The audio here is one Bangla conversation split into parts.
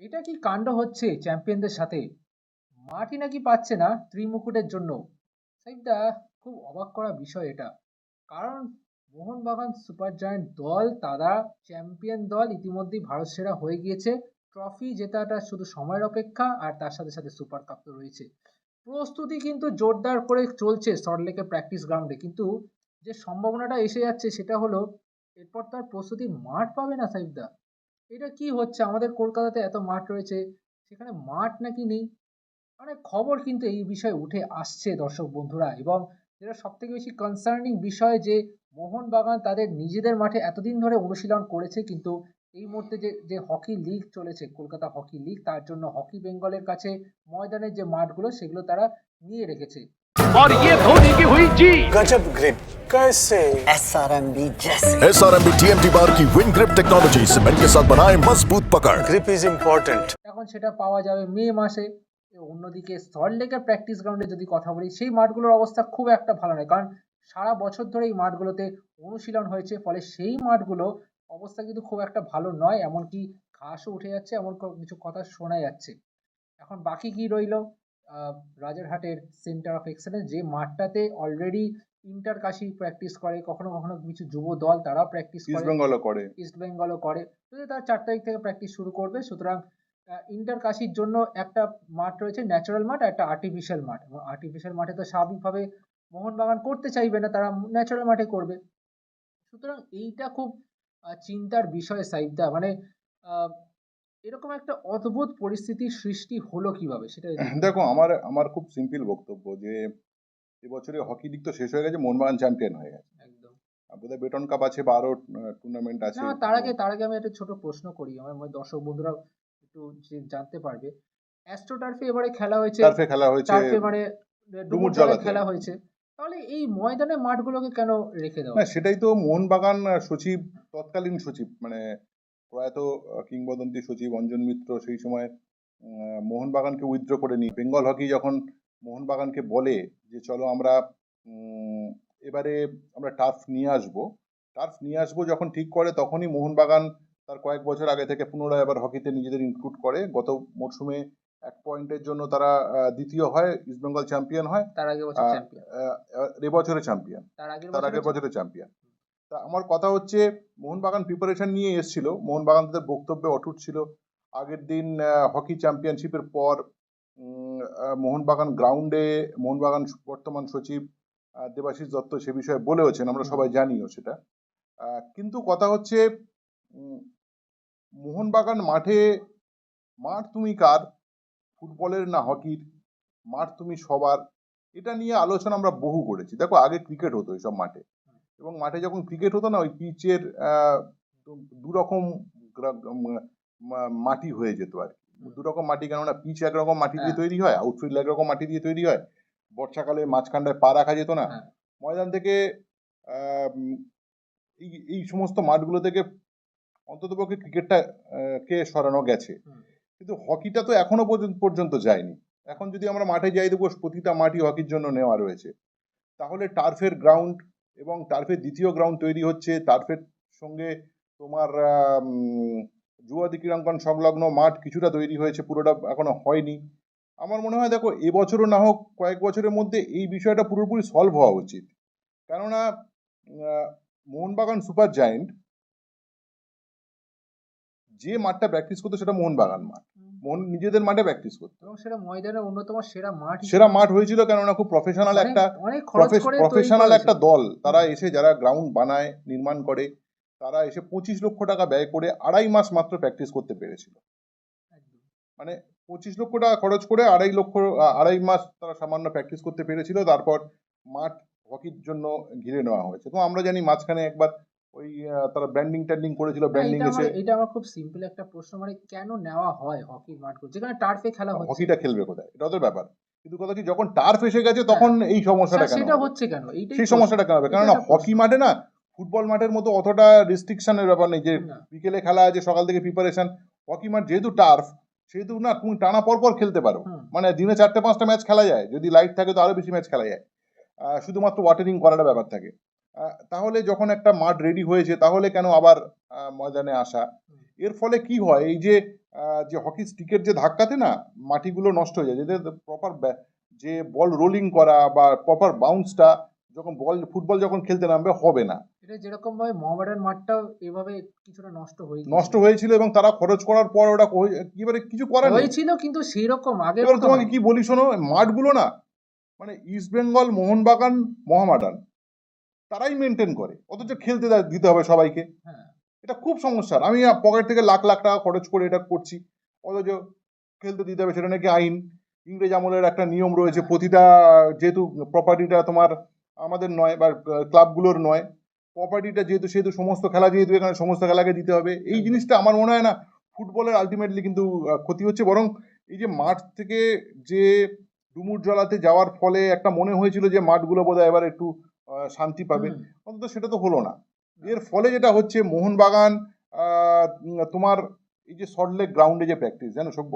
এটা কি কাণ্ড হচ্ছে চ্যাম্পিয়নদের সাথে? মাঠই নাকি পাচ্ছে না ত্রিমুকুটের জন্য? সাইদা খুব অবাক করা বিষয় এটা। কারণ মোহনবাগান সুপার জায়ান্ট দল, তারা চ্যাম্পিয়ন দল, ইতিমধ্যেই ভারত সেরা হয়ে গিয়েছে। ট্রফি জেতাটা শুধু সময়ের অপেক্ষা, আর তার সাথে সাথে সুপার কাপ তো রয়েছে। প্রস্তুতি কিন্তু জোরদার করে চলছে সল্টলেকের প্র্যাকটিস গ্রাউন্ডে। কিন্তু যে সম্ভাবনাটা এসে যাচ্ছে সেটা হলো, এরপর তার প্রস্তুতির মাঠ পাবে না সাইদা এটা কি হচ্ছে? আমাদের কলকাতাতে এত মাঠ রয়েছে, সেখানে মাঠ নাকি নেই? মানে খবর কিন্তু এই বিষয়ে উঠে আসছে দর্শক বন্ধুরা এবং যেটা সব থেকে বেশি কনসার্নিং বিষয় যে মোহনবাগান তাদের নিজেদের মাঠে এতদিন ধরে অনুশীলন করেছে কিন্তু এই মুহূর্তে যে যে হকি লিগ চলেছে, কলকাতা হকি লিগ তার জন্য হকি বেঙ্গলের কাছে ময়দানের যে মাঠগুলো, সেগুলো তারা নিয়ে রেখেছে। और ये धोनी की हुई जी गजब ग्रिप कैसे एस आर एम बी जैसे S R M B T M T bar की विन ग्रिप टेक्नोलॉजी सीमेंट के साथ बनाए मजबूत पकड़ ग्रिप इज इम्पोर्टेंट এখন সেটা পাওয়া যাবে মে মাসে এ অন্যদিকে সল্টলেকের প্র্যাকটিস গ্রাউন্ডে যদি কথা বলি সেই মাঠগুলোর অবস্থা খুব একটা ভালো নয় কারণ সারা বছর ধরে এই মাঠগুলোতে অনুশীলন হয়েছে ফলে সেই মাঠগুলো অবস্থা কিন্তু খুব একটা ভালো নয় এমনকি ঘাসও উঠে যাচ্ছে এমন ক- কিছু কথা শোনা যাচ্ছে এখন বাকি কি রইলো আহ, রাজারহাটের সেন্টার অফ এক্সেলেন্স যে মাঠটাতে অলরেডি ইন্টার কাশি প্র্যাকটিস করে। কখনো কখনো কিছু যুব দল তারাও প্র্যাকটিস করে ইস্ট করে। বেঙ্গলও করে। ইস্ট বেঙ্গলও করে। যদি তার চার তারিখ থেকে প্র্যাকটিস শুরু করবে। সুতরাং ইন্টার কাশির জন্য একটা মাঠ রয়েছে ন্যাচারাল মাঠ আর একটা আর্টিফিশিয়াল মাঠ। এবং আর্টিফিশিয়াল মাঠে তো স্বাভাবিকভাবে মোহনবাগান করতে চাইবে না তারা ন্যাচারাল মাঠে করবে। সুতরাং এইটা খুব চিন্তার বিষয় সাইদা। মানে আহ, এরকম একটা অদ্ভুত পরিস্থিতির সৃষ্টি হলো কীভাবে? সেটা দেখো আমার আমার খুব সিম্পল বক্তব্য যে এবছরে হকি লিগ তো শেষ হয়ে গেছে মোহনবাগান চ্যাম্পিয়ন হয়ে গেছে। একদম। বোধহয় বেটন কাপ আছে বা আরও টুর্নামেন্ট আছে। না তার আগে তার আগে আমি একটা ছোট প্রশ্ন করি আমার দর্শক বন্ধুরা একটু জানতে পারবে। অ্যাস্ট্রো টার্ফে এবারে খেলা হয়েছে টার্ফে খেলা হয়েছে টার্ফে মানে ডুমুর জলে খেলা হয়েছে। তাহলে এই ময়দানে মাঠগুলোকে কেন রেখে দেওয়া না সেটাই তো মোহনবাগান সচিব তৎকালীন সচিব মানে প্রয়াত কিংবদন্তি সচিব অঞ্জন মিত্র সেই সময় মোহনবাগানকে উইথড্র করে নি বেঙ্গল হকি যখন মোহনবাগানকে বলে যে চলো আমরা এবারে আমরা টার্ফ নিয়ে আসব টার্ফ নিয়ে আসব যখন ঠিক করে তখনই মোহনবাগান তার কয়েক বছর আগে থেকে পুনরায় আবার হকিতে নিজেদের ইনক্লুড করে গত মরশুমে এক পয়েন্টের জন্য তারা দ্বিতীয় হয় ইস্টবেঙ্গল চ্যাম্পিয়ন হয় তার আগের বছর চ্যাম্পিয়ন এবছরে চ্যাম্পিয়ন তার আগের বছরে চ্যাম্পিয়ন তা আমার কথা হচ্ছে মোহনবাগান প্রিপারেশন নিয়ে এসেছিল। মোহনবাগান তাদের বক্তব্যে অটুট ছিল। আগের দিন হকি চ্যাম্পিয়নশিপের পর মোহনবাগান গ্রাউন্ডে মোহনবাগান বর্তমান সচিব দেবাশিস দত্ত সে বিষয়ে বলেওছেন আমরা সবাই জানিও সেটা। কিন্তু কথা হচ্ছে মোহনবাগান মাঠে মাঠ তুমি কার? ফুটবলের না হকির? মাঠ তুমি সবার? এটা নিয়ে আলোচনা আমরা বহু করেছি। দেখো আগে ক্রিকেট হতো এইসব মাঠে। এবং মাঠে যখন ক্রিকেট হতো না ওই পিচের দু রকম গ্রা- উম, মা- মাটি হয়ে যেত আর কি। দু রকম মাটি কেননা পিচ একরকম মাটি দিয়ে হ্যাঁ। তৈরি হয় আউটফিল্ড একরকম মাটি দিয়ে তৈরি হয়। বর্ষাকালে মাঝখানটায় পা রাখা যেত না। হ্যাঁ। ময়দান থেকে এই এই সমস্ত মাঠগুলো থেকে অন্ততপক্ষে ক্রিকেটটা কে সরানো গেছে। কিন্তু হকিটা তো এখনও পর্যন্ত পর্যন্ত যায়নি। এখন যদি আমরা মাঠে যাই দেখব প্রতিটা মাঠই হকির জন্য নেওয়া রয়েছে। তাহলে টার্ফের গ্রাউন্ড এবং টার্ফের দ্বিতীয় গ্রাউন্ড তৈরি হচ্ছে। টার্ফের সঙ্গে তোমার যুবতী ক্রীড়াঙ্গন সংলগ্ন মাঠ কিছুটা তৈরি হয়েছে, পুরোটা এখনও হয়নি। আমার মনে হয় দেখো, এবছরও না হোক, কয়েক বছরের মধ্যে এই বিষয়টা পুরোপুরি সলভ হওয়া উচিত। কেননা মোহনবাগান সুপার জায়েন্ট যে মাঠটা প্র্যাকটিস করতো সেটা মোহনবাগান মাঠ। নিজেদের মাঠে প্র্যাকটিস করতো এবং সেটা ময়দানের অন্যতম সেরা মাঠ সেরা মাঠ হয়েছিল কেননা খুব প্রফেশনাল একটা প্রফেশনাল একটা দল। তারা এসে যারা গ্রাউন্ড বানায় নির্মাণ করে তারা এসে পঁচিশ লক্ষ টাকা ব্যয় করে আড়াই মাস মাত্র প্র্যাকটিস করতে পেরেছিল। মানে পঁচিশ লক্ষ টাকা খরচ করে আড়াই লক্ষ আড়াই মাস তারা সামান্য প্র্যাকটিস করতে পেরেছিল। তারপর মাঠ হকির জন্য ঘিরে নেওয়া হয়েছে। তো আমরা জানি মাঝখানে একবার ওই তারা ব্র্যান্ডিং ট্যান্ডিং করেছিল ব্র্যান্ডিং এটা এসে এটা আমার খুব সিম্পল একটা প্রশ্ন মানে কেন নেওয়া হয় হকির মাঠগুলো যেখানে টার্ফে খেলা হচ্ছে। হকিটা খেলবে কোথায়? এটা ওদের ব্যাপার। কিন্তু কথা কি যখন টার্ফ এসে গেছে তখন এই সমস্যাটা কেন সেটা হচ্ছে কেন? সেই। সমস্যাটা কেন হবে? কারণ হকি মাঠে না ফুটবল মাঠের মতো অতটা রেস্ট্রিকশনের ব্যাপার নেই যে বিকেলে খেলা আছে সকাল থেকে প্রিপারেশন হকি মাঠ যেহেতু টার্ফ সেহেতু না তুমি টানা পর পর খেলতে পারো। মানে দিনে চারটে পাঁচটা ম্যাচ খেলা যায়। যদি লাইট থাকে তো আরও বেশি ম্যাচ খেলা যায়। আহ, শুধুমাত্র ওয়াটারিং করাটা ব্যাপার থাকে। তাহলে যখন একটা মাঠ রেডি হয়েছে তাহলে কেন আবার ময়দানে আসা? এর ফলে কি হয়? এই যে যে হকি স্টিকের যে ধাক্কাতে না মাটিগুলো নষ্ট হয়ে যায়। যেটা প্রপার যে বল রোলিং করা বা প্রপার বাউন্সটা যখন বল ফুটবল যখন খেলতে নামবে হবে না। এটা যেরকম ভাবে মোহামেডান মাঠটাও এভাবে কিছুটা নষ্ট হয়ে নষ্ট হয়েছিল এবং তারা খরচ করার পর ওটা এবারে কিছু করার হয়েছিল কিন্তু সেই রকম আগে তোমাকে কি বলি শোনো মাঠগুলো না মানে ইস্ট বেঙ্গল মোহনবাগান মহামাডান। তারাই মেনটেন করে। অথচ খেলতে দিতে হবে সবাইকে। হ্যাঁ। এটা খুব সমস্যার আমি পকেট থেকে লাখ লাখ টাকা খরচ করে এটা করছি। অথচ খেলতে দিতে হবে সেটা নাকি আইন। ইংরেজ আমলের একটা নিয়ম রয়েছে প্রতিটা যেহেতু প্রপার্টিটা তোমার আমাদের নয় বা ক্লাবগুলোর নয় প্রপার্টিটা যেহেতু সেহেতু সমস্ত খেলা যেহেতু এখানে সমস্ত খেলাকে দিতে হবে। এই জিনিসটা আমার মনে হয় না ফুটবলের আলটিমেটলি কিন্তু ক্ষতি হচ্ছে। বরং এই যে মাঠ থেকে যে ডুমুর জলাতে যাওয়ার ফলে একটা মনে হয়েছিল যে মাঠগুলো বোধহয় এবার একটু শান্তি পাবে অন্তত সেটা তো হলো না। এর ফলে যেটা হচ্ছে মোহনবাগান তোমার এই যে সল্টলেক গ্রাউন্ডে যে প্র্যাকটিস জানো সভ্য?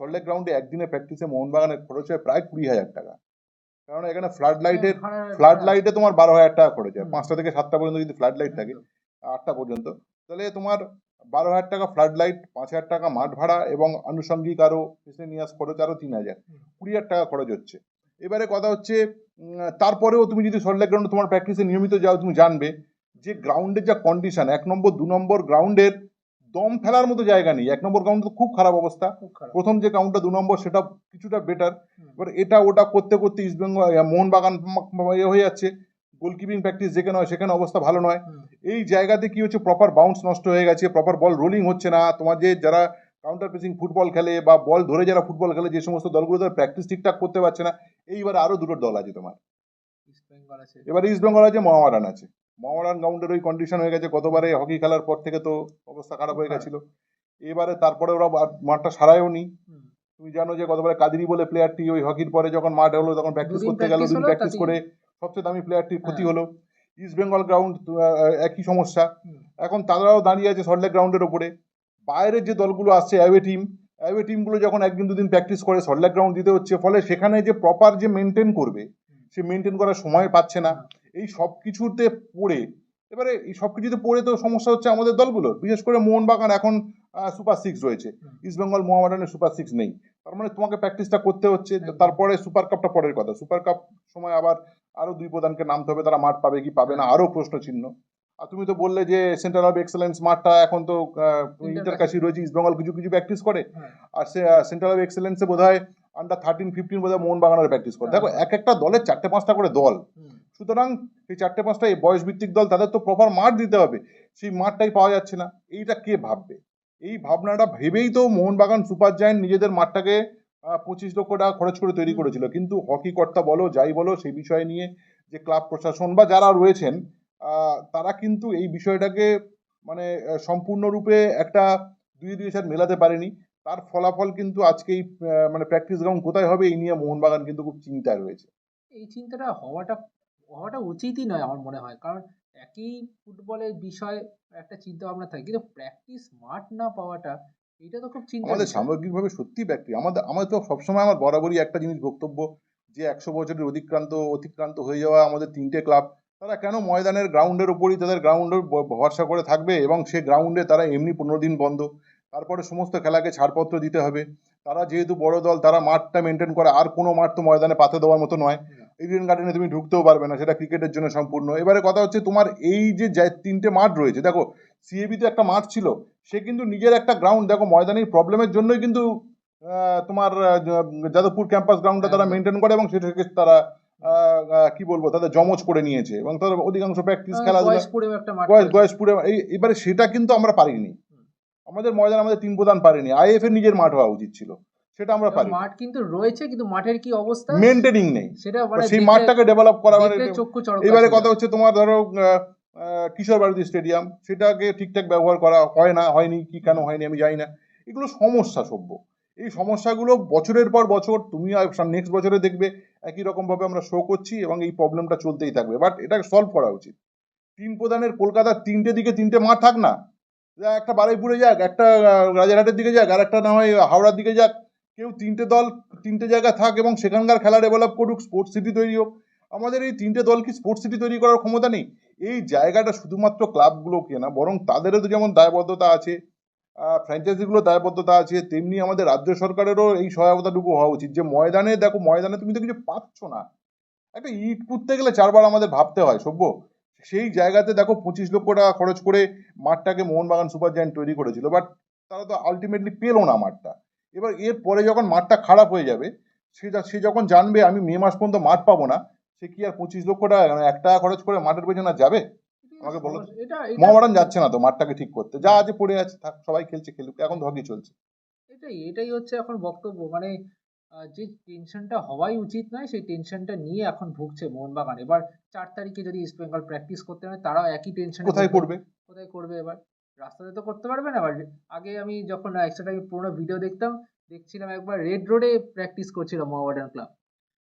সল্টলেক গ্রাউন্ডে একদিনে প্র্যাকটিসে মোহনবাগানের খরচ হয় প্রায় কুড়ি হাজার টাকা। কারণ এখানে ফ্লাড লাইটের ফ্লাড লাইটে তোমার বারো হাজার টাকা খরচ হয়। পাঁচটা থেকে সাতটা পর্যন্ত যদি ফ্লাড লাইট থাকে আটটা পর্যন্ত তাহলে তোমার বারো হাজার টাকা ফ্লাড লাইট পাঁচ হাজার টাকা মাঠ ভাড়া এবং আনুষঙ্গিক আরও নিয়াস খরচ আরও তিন হাজার। কুড়ি হাজার টাকা খরচ হচ্ছে। এবারে কথা হচ্ছে তারপরেও তুমি যদি সল্টলেক গ্রাউন্ডে তোমার প্র্যাকটিসে নিয়মিত যাও তুমি জানবে যে গ্রাউন্ডের যা কন্ডিশন এক নম্বর দু নম্বর গ্রাউন্ডের দম ফেলার মতো জায়গা নেই। এক নম্বর গ্রাউন্ড তো খুব খারাপ অবস্থা। প্রথম যে গ্রাউন্ডটা দু নম্বর সেটা কিছুটা বেটার। এবার এটা ওটা করতে করতে ইস্টবেঙ্গল মোহনবাগান ইয়ে হয়ে যাচ্ছে। গোলকিপিং প্র্যাকটিস যেখানে হয় সেখানে অবস্থা ভালো নয়। এই জায়গাতে কি হচ্ছে? প্রপার বাউন্স নষ্ট হয়ে গেছে প্রপার বল রোলিং হচ্ছে না। তোমার যে যারা কাউন্টার প্রেসিং ফুটবল খেলে বা বল ধরে যারা ফুটবল খেলে যে সমস্ত দলগুলো তারা প্র্যাকটিস ঠিকঠাক করতে পারছে না এইবার আরও দুটো দল আছে তোমার। আছে। এবার ইস্ট বেঙ্গল আছে মহামারান আছে। মহামারান গ্রাউন্ডের ওই কন্ডিশন হয়ে গেছে গতবারে হকি খেলার পর থেকে তো অবস্থা খারাপ হয়ে গেছিল। এবারে তারপরে ওরা মাঠটা সারায়ও নি। তুমি জানো যে গতবারে কাদিরি বলে প্লেয়ারটি ওই হকির পরে যখন মাঠ হলো তখন প্র্যাকটিস করতে গেল দুদিন প্র্যাকটিস করে সবচেয়ে দামি প্লেয়ারটির ক্ষতি হ্যাঁ। হলো। ইস্ট বেঙ্গল গ্রাউন্ড একই সমস্যা। এখন তারাও দাঁড়িয়ে আছে সল্টলেক গ্রাউন্ডের ওপরে। বাইরের যে দলগুলো আসছে অ্যাওয়ে টিম অ্যাওয়ে টিমগুলো যখন একদিন দুদিন প্র্যাকটিস করে সল্টলেক গ্রাউন্ড দিতে হচ্ছে ফলে সেখানে যে প্রপার যে মেনটেন করবে সে মেনটেন করার সময় পাচ্ছে না। এই সব কিছুতে পড়ে এবারে এই সব কিছুতে পড়ে তো সমস্যা হচ্ছে আমাদের দলগুলোর বিশেষ করে মোহনবাগান এখন সুপার সিক্স রয়েছে। ইস্ট বেঙ্গল মোহামেডানের সুপার সিক্স নেই। তার মানে তোমাকে প্র্যাকটিসটা করতে হচ্ছে তারপরে সুপার কাপটা পরের কথা। সুপার কাপ সময় আবার আরও দুই প্রধানকে নামতে হবে তারা মাঠ পাবে কি পাবে না আরও প্রশ্ন চিহ্ন আর তুমি তো বললে যে সেন্টার অফ এক্সেলেন্স মাঠটা এখন তো ইন্টার কাশি রয়েছে ইস্ট বেঙ্গল কিছু কিছু প্র্যাকটিস করে। হ্যাঁ। আর সেন্টার অফ এক্সেলেন্সে বোধ হয় আন্ডার থার্টিন ফিফটিন বোধ হয় মোহনবাগানের প্র্যাকটিস করে। দেখো হ্যাঁ। এক একটা দলের চারটে পাঁচটা করে দল। সুতরাং এই চারটে পাঁচটা এই বয়স ভিত্তিক দল তাদের তো প্রপার মাঠ দিতে হবে। সেই মাঠটাই পাওয়া যাচ্ছে না। এইটা কে ভাববে? এই ভাবনাটা ভেবেই তো মোহনবাগান সুপার জায়েন্ট নিজেদের মাঠটাকে পঁচিশ লক্ষ টাকা খরচ করে তৈরি করেছিল। কিন্তু হকি কর্তা বলো যাই বলো সেই বিষয় নিয়ে যে ক্লাব প্রশাসন বা যারা রয়েছেন তারা কিন্তু এই বিষয়টাকে মানে সম্পূর্ণরূপে একটা দুই দুই সাথে মেলাতে পারেনি। তার ফলাফল কিন্তু আজকেই মানে প্র্যাকটিস গ্রাউন্ড কোথায় হবে এই নিয়ে মোহনবাগান কিন্তু খুব চিন্তায় রয়েছে। এই চিন্তাটা হওয়াটা হওয়াটা উচিতই নয় আমার মনে হয়। কারণ একই ফুটবলের বিষয় একটা চিন্তা ভাবনা থাকে। কিন্তু প্র্যাকটিস মাঠ না পাওয়াটা এটা তো খুব চিন্তা আমাদের সামগ্রিকভাবে সত্যি ব্যক্তি। আমাদের আমাদের তো সবসময় আমার বরাবরই একটা জিনিস বক্তব্য যে একশো বছরের অধিক্রান্ত অতিক্রান্ত হয়ে যাওয়া আমাদের তিনটে ক্লাব তারা কেন ময়দানের গ্রাউন্ডের উপরই তাদের গ্রাউন্ডের ভরসা করে থাকবে এবং সে গ্রাউন্ডে তারা এমনি পনেরো দিন বন্ধ? তারপরে সমস্ত খেলাকে ছাড়পত্র দিতে হবে। তারা যেহেতু বড় দল তারা মাঠটা মেনটেন করে আর কোনো মাঠ তো ময়দানে পাতে দেওয়ার মতো নয়। ইডেন গার্ডেনে তুমি ঢুকতেও পারবে না সেটা ক্রিকেটের জন্য সম্পূর্ণ। এবারে কথা হচ্ছে তোমার এই যে তিনটে মাঠ রয়েছে দেখো সিএবিতে একটা মাঠ ছিল সে কিন্তু নিজের একটা গ্রাউন্ড দেখো ময়দানের প্রবলেমের জন্যই কিন্তু তোমার যাদবপুর ক্যাম্পাস গ্রাউন্ডটা তারা মেনটেন করে এবং সেটাকে তারা কি বলব তাদের জমজ করে নিয়েছে এবং তাদের অধিকাংশ প্র্যাকটিস খেলাধুলা এবারে সেটা কিন্তু আমরা পারিনি। আমাদের ময়দান আমাদের তিন প্রধান পারিনি। আইএফ এর নিজের মাঠ হওয়া উচিত ছিল। সেটা আমরা পারি মাঠ কিন্তু রয়েছে কিন্তু মাঠের কি অবস্থা? মেনটেনিং নেই। সেটা মানে সেই মাঠটাকে ডেভেলপ করা মানে এবারে কথা হচ্ছে তোমার ধরো কিশোর ভারতী স্টেডিয়াম সেটাকে ঠিকঠাক ব্যবহার করা হয় না হয়নি কি কেন হয়নি আমি জানি না। এগুলো সমস্যা সভ্য। এই সমস্যাগুলো বছরের পর বছর তুমি নেক্সট বছরে দেখবে একই রকম ভাবে আমরা শো করছি এবং এই প্রবলেমটা চলতেই থাকবে। বাট এটা সলভ করা উচিত। তিন প্রধানের কলকাতার তিনটে দিকে তিনটে মাঠ থাক না। একটা বারুইপুরে যাক, একটা রাজারহাটের দিকে যাক, আর একটা না হয় হাওড়ার দিকে যাক। কেউ তিনটে দল, তিনটে জায়গা থাক এবং সেখানকার খেলা ডেভেলপ করুক স্পোর্টস সিটি তৈরি হোক। আমাদের এই তিনটে দল কি স্পোর্টস সিটি তৈরি করার ক্ষমতা নেই? এই জায়গাটা শুধুমাত্র ক্লাবগুলোকে না বরং তাদেরও তো যেমন দায়বদ্ধতা আছে ফ্র্যাঞ্চাইজিগুলো দায়বদ্ধতা আছে, তেমনি আমাদের রাজ্য সরকারেরও এই সহায়তাটুকু হওয়া উচিত। যে ময়দানে, দেখো ময়দানে তুমি তো কিছু পাচ্ছ না। একটা ইট পুঁততে গেলে চারবার আমাদের ভাবতে হয়, সভ্য। সেই জায়গাতে দেখো পঁচিশ লক্ষ টাকা খরচ করে মাঠটাকে মোহনবাগান সুপার জায়ান্ট তৈরি করেছিল। বাট তারা তো আলটিমেটলি পেল না মাঠটা। এবার এর পরে যখন মাঠটা খারাপ হয়ে যাবে, সে সে যখন জানবে আমি মে মাস পর্যন্ত মাঠ পাবো না, সে কি আর পঁচিশ লক্ষ টাকা মানে এক টাকা খরচ করে মাঠের পেছনে যাবে? আমাকে বলো। মোহামেডান যাচ্ছে না তো মাঠটাকে ঠিক করতে। যা আছে পড়ে আছে থাক সবাই খেলছে খেলুক এখন হকি চলছে। এটাই এটাই হচ্ছে এখন বক্তব্য। মানে যে টেনশনটা হওয়াই উচিত নয় সেই টেনশনটা নিয়ে এখন ভুগছে মোহনবাগান এবার চার তারিখে যদি ইস্ট বেঙ্গল প্র্যাকটিস করতে হয় তারাও একই টেনশন কোথায় করবে কোথায় করবে এবার? রাস্তাতে তো করতে পারবে না এবার আগে আমি যখন এক্সট্রা টাইম পুরোনো ভিডিও দেখতাম দেখছিলাম একবার রেড রোডে প্র্যাকটিস করছিল মোহামেডান ক্লাব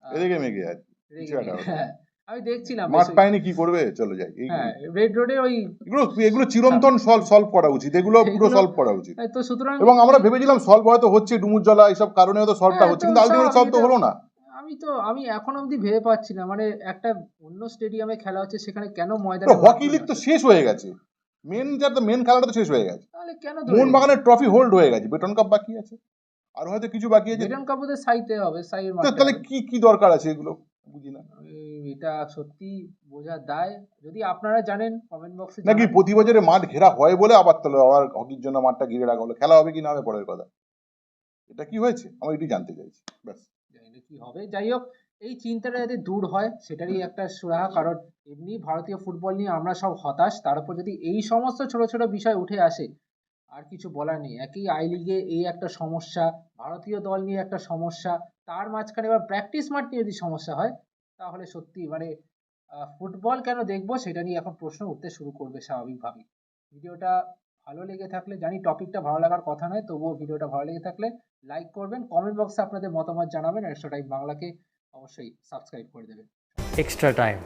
এদিকে মেঘে আছে কিছু হ্যাঁ। আমি দেখছিলাম মাঠ পায়নি কি করবে? চলে যাই হ্যাঁ রেড রোডে ওই এগুলো এগুলো চিরন্তন সলভ সলভ করা উচিত। এগুলো পুরো সলভ করা উচিত। তো সুতরাং এবং আমরা ভেবেছিলাম সলভ হয়তো হচ্ছে ডুমুর জলা এইসব কারণে হয়তো সলভটা হ্যাঁ, হচ্ছে কিন্তু আলটিমেট সলভ তো হলো না। আমি তো আমি এখন অবধি ভেবে পাচ্ছি না মানে একটা অন্য স্টেডিয়ামে খেলা হচ্ছে সেখানে কেন ময়দানে হকি লিগ তো শেষ হয়ে গেছে। মেন যার মেন খেলাটা তো শেষ হয়ে গেছে। তাহলে কেন মোহনবাগানের ট্রফি হোল্ড হয়ে গেছে বেটন কাপ বাকি আছে। আর হয়তো কিছু বাকি আছে। বেটন কাপুদের সাইতে হবে সাইয়ের তাহলে কি কি দরকার আছে এগুলো? বুঝি না। এটা সত্যি বোঝার দায়। যদি আপনারা জানেন কমেন্ট বক্সে নাকি প্রতি বছরে মাঠ ঘেরা হয় বলে আবার তাহলে আবার হকির জন্য মাঠটা ঘিরে রাখা হলো? খেলা হবে কি না হবে পরের কথা। এটা কি হয়েছে? আমি এটি জানতে চাইছি ব্যাস। কি হবে। যাই হোক এই চিন্তাটা যাতে দূর হয় সেটারই একটা সুরাহা। কারণ এমনি ভারতীয় ফুটবল নিয়ে আমরা সব হতাশ। তার উপর যদি এই সমস্ত ছোট ছোট বিষয় উঠে আসে আর কিছু বলার নেই। একই আই লিগে এই একটা সমস্যা, ভারতীয় দল নিয়ে একটা সমস্যা, তার মাঝখানে এবার প্র্যাকটিস মাঠ নিয়ে যদি সমস্যা হয়, তাহলে সত্যি মানে ফুটবল কেন দেখব সেটা নিয়ে এখন প্রশ্ন উঠতে শুরু করবে স্বাভাবিকভাবেই। ভিডিওটা ভালো লেগে থাকলে, জানি টপিকটা ভালো লাগার কথা নয়, তবুও ভিডিওটা ভালো লেগে থাকলে লাইক করবেন কমেন্ট বক্সে আপনাদের মতামত জানাবেন এক্সট্রা টাইম বাংলাকে অবশ্যই সাবস্ক্রাইব করে দেবেন। Extra time